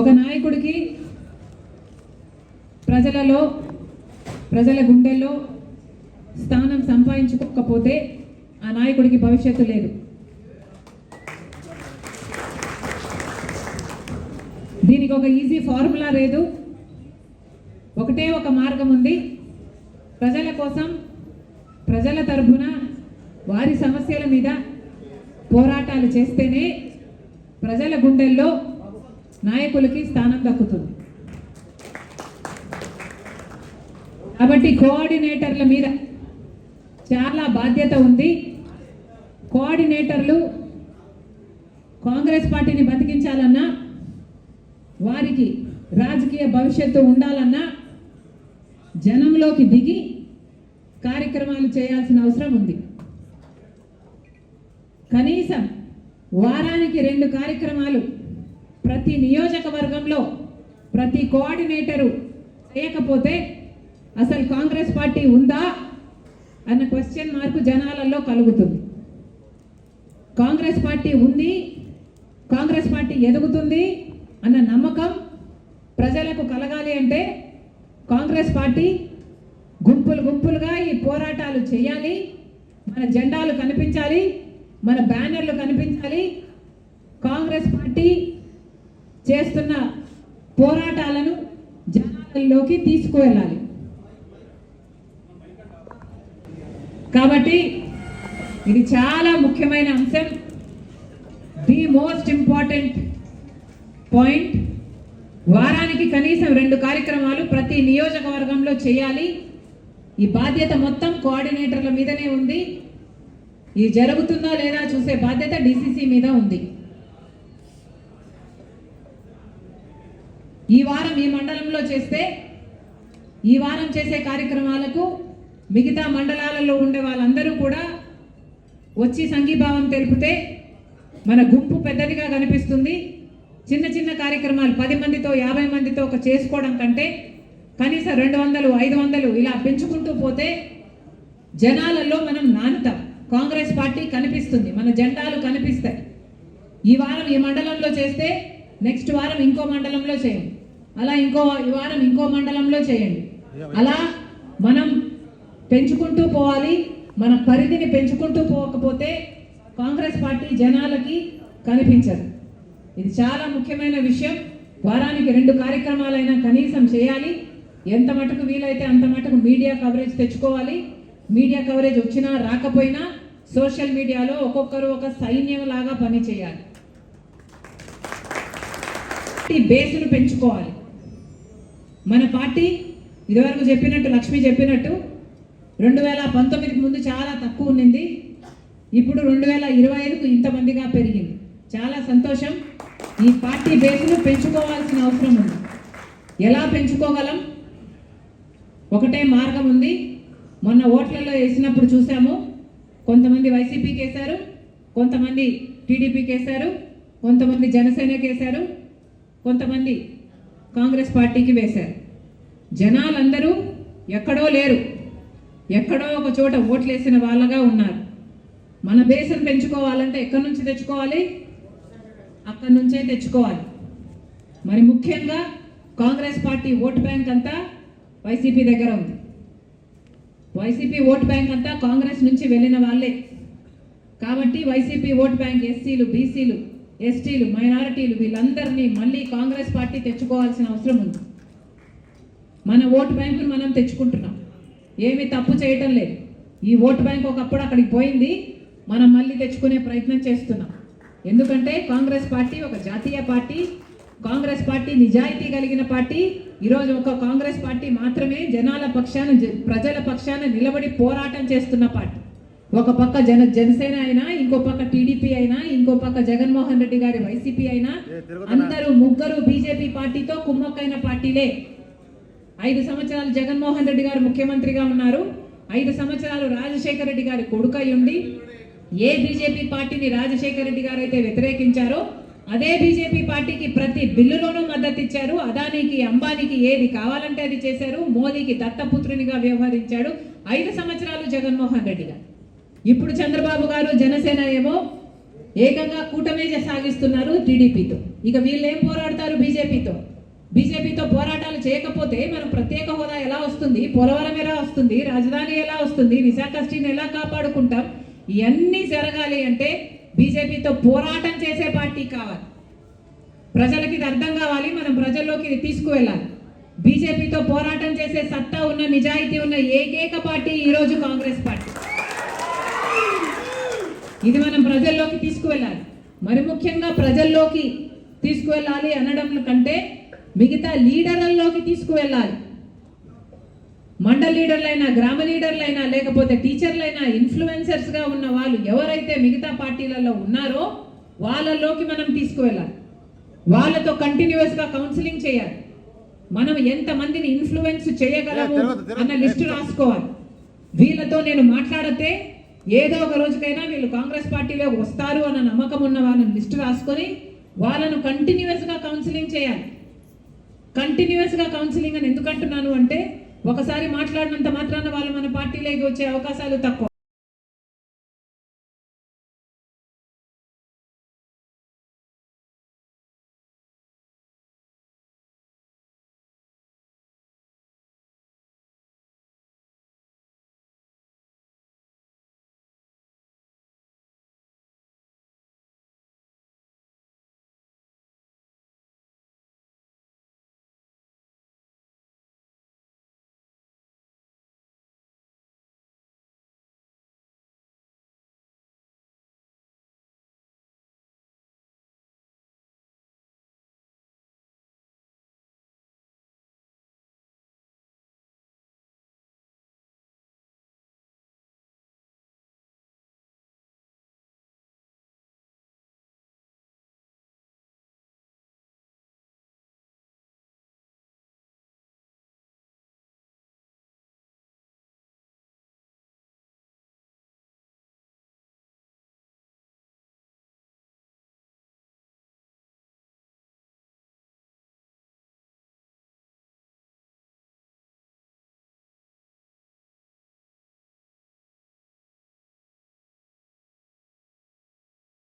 ఒక నాయకుడికి ప్రజలలో ప్రజల గుండెల్లో స్థానం సంపాదించుకోకపోతే ఆ నాయకుడికి భవిష్యత్తు లేదు. దీనికి ఒక ఈజీ ఫార్ములా లేదు. ఒకటే ఒక మార్గం ఉంది. ప్రజల కోసం ప్రజల తరఫున వారి సమస్యల మీద పోరాటాలు చేస్తేనే ప్రజల గుండెల్లో నాయకులకి స్థానం దక్కుతుంది. కాబట్టి కోఆర్డినేటర్ల మీద చాలా బాధ్యత ఉంది. కోఆర్డినేటర్లు కాంగ్రెస్ పార్టీని బతికించాలన్నా వారికి రాజకీయ భవిష్యత్తు ఉండాలన్నా జనంలోకి దిగి కార్యక్రమాలు చేయాల్సిన అవసరం ఉంది. కనీసం వారానికి రెండు కార్యక్రమాలు ప్రతి నియోజకవర్గంలో ప్రతి కోఆర్డినేటరు చేయకపోతే అసలు కాంగ్రెస్ పార్టీ ఉందా అన్న క్వశ్చన్ మార్కు జనాలలో కలుగుతుంది. కాంగ్రెస్ పార్టీ ఉంది కాంగ్రెస్ పార్టీ ఎదుగుతుంది అన్న నమ్మకం ప్రజలకు కలగాలి అంటే కాంగ్రెస్ పార్టీ గుంపులు గుంపులుగా ఈ పోరాటాలు చేయాలి. మన జెండాలు కనిపించాలి మన బ్యానర్లు కనిపించాలి. కాంగ్రెస్ పార్టీ చేస్తున్న పోరాటాలను జనాలలోకి తీసుకువెళ్ళాలి. కాబట్టి ఇది చాలా ముఖ్యమైన అంశం. ది మోస్ట్ ఇంపార్టెంట్ పాయింట్ వారానికి కనీసం రెండు కార్యక్రమాలు ప్రతి నియోజకవర్గంలో చేయాలి. ఈ బాధ్యత మొత్తం కోఆర్డినేటర్ల మీదనే ఉంది. ఇది జరుగుతుందా లేదా చూసే బాధ్యత డిసిసి మీద ఉంది. ఈ వారం ఈ మండలంలో చేస్తే ఈ వారం చేసే కార్యక్రమాలకు మిగతా మండలాలలో ఉండే వాళ్ళందరూ కూడా వచ్చి సంఘీభావం తెలిపితే మన గుంపు పెద్దదిగా కనిపిస్తుంది. చిన్న చిన్న కార్యక్రమాలు పది మందితో యాభై మందితో ఒక చేసుకోవడం కంటే కనీసం రెండు వందలు ఐదు వందలు ఇలా పెంచుకుంటూ పోతే జనాలలో మనం నానుతాం. కాంగ్రెస్ పార్టీ కనిపిస్తుంది. మన జెండాలు కనిపిస్తాయి. ఈ వారం ఈ మండలంలో చేస్తే నెక్స్ట్ వారం ఇంకో మండలంలో చేయండి అలా ఇంకో ఈ వారం ఇంకో మండలంలో చేయండి. అలా మనం పెంచుకుంటూ పోవాలి మన పరిధిని పెంచుకుంటూ పోకపోతే కాంగ్రెస్ పార్టీ జనాలకి కనిపించదు. ఇది చాలా ముఖ్యమైన విషయం. వారానికి రెండు కార్యక్రమాలైనా కనీసం చేయాలి. ఎంత మటుకు వీలైతే అంత మటుకు మీడియా కవరేజ్ తెచ్చుకోవాలి. మీడియా కవరేజ్ వచ్చినా రాకపోయినా సోషల్ మీడియాలో ఒక్కొక్కరు ఒక సైన్యంలాగా పనిచేయాలి. పని చేయాలి బేస్ను పెంచుకోవాలి. మన పార్టీ ఇదివరకు చెప్పినట్టు లక్ష్మి చెప్పినట్టు రెండు వేల పంతొమ్మిదికి ముందు చాలా తక్కువ ఉన్నింది. ఇప్పుడు రెండు వేల ఇరవై ఐదుకు ఇంతమందిగా పెరిగింది. చాలా సంతోషం. ఈ పార్టీ బేస్ను పెంచుకోవాల్సిన అవసరం ఉంది. ఎలా పెంచుకోగలం? ఒకటే మార్గం ఉంది. మొన్న ఓట్లలో వేసినప్పుడు చూసాము. కొంతమంది వైసీపీకి వేశారు కొంతమంది టీడీపీకి వేశారు కొంతమంది జనసేనకి వేశారు కొంతమంది కాంగ్రెస్ పార్టీకి వేశారు. జనాలందరూ ఎక్కడో లేరు. ఎక్కడో ఒక చోట ఓట్లేసిన వాళ్ళగా ఉన్నారు. మన బేసం పెంచుకోవాలంటే ఎక్కడి నుంచి తెచ్చుకోవాలి? అక్కడి నుంచే తెచ్చుకోవాలి. మరి ముఖ్యంగా కాంగ్రెస్ పార్టీ ఓటు బ్యాంక్ అంతా వైసీపీ దగ్గర ఉంది. వైసీపీ ఓటు బ్యాంక్ అంతా కాంగ్రెస్ నుంచి వెళ్ళిన వాళ్ళే. కాబట్టి వైసీపీ ఓటు బ్యాంక్ ఎస్సీలు బీసీలు ఎస్టీలు మైనారిటీలు వీళ్ళందరినీ మళ్ళీ కాంగ్రెస్ పార్టీ తెచ్చుకోవాల్సిన అవసరం ఉంది. మన ఓటు బ్యాంకును మనం తెచ్చుకుంటున్నాం. ఏమీ తప్పు చేయటం లేదు. ఈ ఓటు బ్యాంక్ ఒకప్పుడు అక్కడికి పోయింది. మనం మళ్ళీ తెచ్చుకునే ప్రయత్నం చేస్తున్నాం. ఎందుకంటే కాంగ్రెస్ పార్టీ ఒక జాతీయ పార్టీ కాంగ్రెస్ పార్టీ నిజాయితీ కలిగిన పార్టీ. ఈరోజు ఒక కాంగ్రెస్ పార్టీ మాత్రమే జనాల పక్షాన జ- ప్రజల పక్షాన నిలబడి పోరాటం చేస్తున్న పార్టీ. ఒక పక్క జన జనసేన అయినా ఇంకో పక్క టీడీపీ అయినా ఇంకో పక్క జగన్మోహన్ రెడ్డి గారి వైసీపీ అయినా అందరూ ముగ్గురు బీజేపీ పార్టీతో కుమ్మక్కైన పార్టీలే. ఐదు సంవత్సరాలు జగన్మోహన్ రెడ్డి గారు ముఖ్యమంత్రిగా ఉన్నారు. ఐదు సంవత్సరాలు రాజశేఖర రెడ్డి గారి కొడుకై ఉండి ఏ బీజేపీ పార్టీని రాజశేఖర రెడ్డి గారు అయితే వ్యతిరేకించారో అదే బీజేపీ పార్టీకి ప్రతి బిల్లులోనూ మద్దతు ఇచ్చారు. అదానికి అంబానీకి ఏది కావాలంటే అది చేశారు. మోదీకి దత్తపుత్రునిగా వ్యవహరించాడు ఐదు సంవత్సరాలు జగన్మోహన్ రెడ్డి గారు. ఇప్పుడు చంద్రబాబు గారు జనసేన ఏమో ఏకంగా కూటమే సాగిస్తున్నారు టీడీపీతో. ఇక వీళ్ళు ఏం పోరాడతారు బీజేపీతో? బీజేపీతో పోరాటాలు చేయకపోతే మనం ప్రత్యేక హోదా ఎలా వస్తుంది? పోలవరం ఎలా వస్తుంది? రాజధాని ఎలా వస్తుంది? విశాఖ స్టీని ఎలా కాపాడుకుంటాం? ఇవన్నీ జరగాలి అంటే బీజేపీతో పోరాటం చేసే పార్టీ కావాలి. ప్రజలకి ఇది అర్థం కావాలి మనం ప్రజల్లోకి ఇది తీసుకువెళ్ళాలి. బీజేపీతో పోరాటం చేసే సత్తా ఉన్న నిజాయితీ ఉన్న ఏకైక పార్టీ ఈరోజు కాంగ్రెస్ పార్టీ. ఇది మనం ప్రజల్లోకి తీసుకువెళ్ళాలి. మరి ముఖ్యంగా ప్రజల్లోకి తీసుకువెళ్ళాలి అనడం కంటే మిగతా లీడర్లలోకి తీసుకువెళ్ళాలి. మండల లీడర్లైనా గ్రామ లీడర్లైనా లేకపోతే టీచర్లైనా ఇన్ఫ్లుయెన్సర్స్గా ఉన్న వాళ్ళు ఎవరైతే మిగతా పార్టీలలో ఉన్నారో వాళ్ళలోకి మనం తీసుకువెళ్ళాలి. వాళ్ళతో కంటిన్యూస్గా కౌన్సిలింగ్ చేయాలి. మనం ఎంతమందిని ఇన్ఫ్లుయెన్స్ చేయగలము అన్న లిస్టు రాసుకోవాలి. వీళ్ళతో నేను మాట్లాడితే ఏదో ఒక రోజుకైనా వీళ్ళు కాంగ్రెస్ పార్టీలో వస్తారు అన్న నమ్మకం ఉన్న వాళ్ళని లిస్ట్ రాసుకొని వాళ్ళను కంటిన్యూస్గా కౌన్సిలింగ్ చేయాలి. కంటిన్యూస్గా కౌన్సిలింగ్ అని ఎందుకంటున్నాను అంటే ఒకసారి మాట్లాడినంత మాత్రాన వాళ్ళు మన పార్టీలోకి వచ్చే అవకాశాలు తక్కువ.